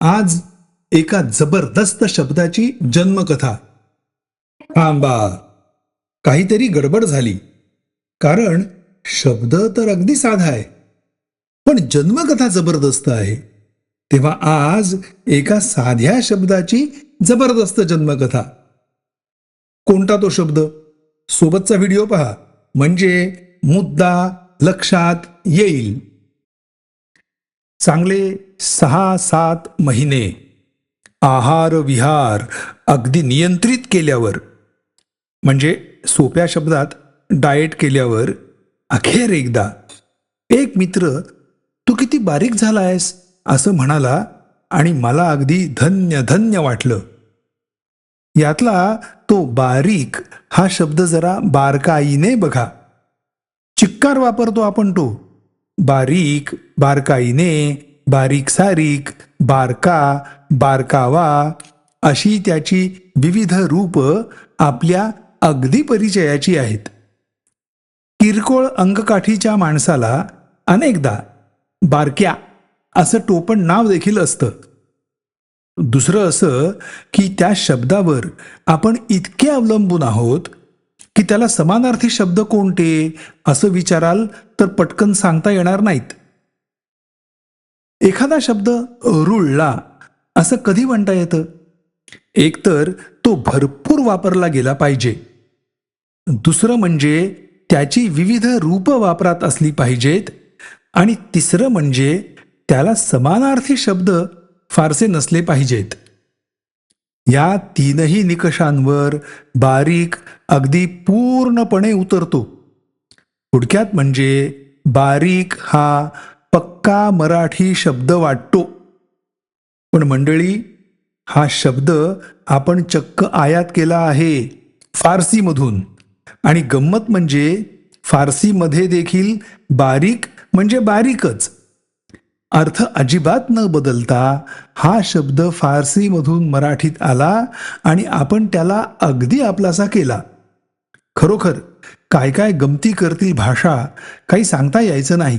आज एका जबरदस्त शब्दाची जन्मकथा. थांबा. काहीतरी गडबड झाली. कारण शब्द तर अगदी साधा आहे. पण जन्मकथा जबरदस्त आहे. तेव्हा आज एका साध्या शब्दाची जबरदस्त जन्मकथा. कोणता तो शब्द? सोबतचा व्हिडिओ पहा. म्हणजे मुद्दा लक्षात येईल. चांगले सहा सात महिने आहार विहार अगदी नियंत्रित केल्यावर म्हणजे सोप्या शब्दात डाएट केल्यावर अखेर एकदा एक मित्र तू किती बारीक झाला आहेस असं म्हणाला आणि मला अगदी धन्य धन्य वाटलं. यातला तो बारीक हा शब्द जरा बारकाईने बघा. चिक्कार वापरतो आपण तो. बारीक बारकाईने बारीक सारीक बारका बारकावा अशी त्याची विविध रूप आपल्या अगदी परिचयाची आहेत. किरकोळ अंगकाठीच्या माणसाला अनेकदा बारक्या असं टोपण नाव देखील असतं. दुसरं असं की त्या शब्दावर आपण इतके अवलंबून आहोत की त्याला समानार्थी शब्द कोणते असं विचाराल तर पटकन सांगता येणार नाहीत. एखादा शब्द रुळला असं कधी म्हणता येतं? एकतर तो भरपूर वापरला गेला पाहिजे. दुसरं म्हणजे त्याची विविध रूप वापरात असली पाहिजेत आणि तिसरं म्हणजे त्याला समानार्थी शब्द फारसे नसले पाहिजेत. या तीनही निकषांवर बारीक अगदी पूर्णपणे उतरतो. थोडक्यात म्हणजे बारीक हा पक्का मराठी शब्द वाटतो. पण मंडळी हा शब्द आपण चक्क आयात केला आहे फारसीमधून. आणि गंमत म्हणजे फारसीमध्ये देखील बारीक म्हणजे बारीकच. अर्थ अजिबात न बदलता हा शब्द फारसीमधून मराठीत आला आणि आपण त्याला अगदी आपलासा केला. खरोखर काय काय गमती करतील भाषा काही सांगता यायचं नाही.